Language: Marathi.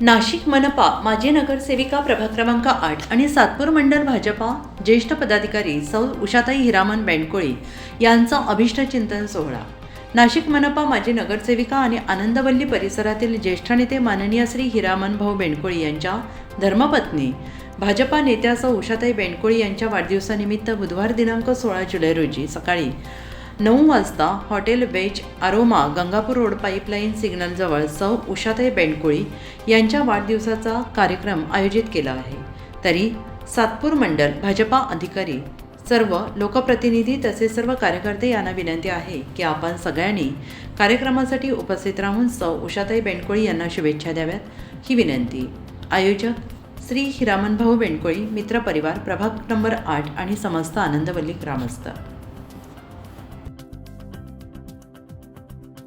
नाशिक मनपा माजी नगरसेविका प्रभाग क्रमांक आठ आणि सातपूर मंडल भाजपा ज्येष्ठ पदाधिकारी सौ उषाताई हिरामन बेंडकोळी यांचा अभिष्ट चिंतन सोहळा. नाशिक मनपा माजी नगरसेविका आणि आनंदवल्ली परिसरातील ज्येष्ठ नेते माननीय श्री हिरामन भाऊ बेंडकोळी यांच्या धर्मपत्नी भाजपा नेत्या सौ उषाताई बेंडकोळी यांच्या वाढदिवसानिमित्त बुधवार दिनांक सोळा जुलै रोजी सकाळी नऊ वाजता hotel veg aroma Gangapur road pipeline सिग्नलजवळ सौ उषाताई बेंडकोळी यांच्या वाढदिवसाचा कार्यक्रम आयोजित केला आहे. तरी सातपूर मंडल भाजपा अधिकारी सर्व लोकप्रतिनिधी तसेच सर्व कार्यकर्ते यांना विनंती आहे की आपण सगळ्यांनी कार्यक्रमासाठी उपस्थित राहून सौ उषाताई बेंडकोळी यांना शुभेच्छा द्याव्यात ही विनंती. आयोजक श्री हिरामनभाऊ बेंडकोळी मित्र परिवार प्रभाग नंबर आठ आणि समस्त आनंदवल्ली ग्रामस्थ.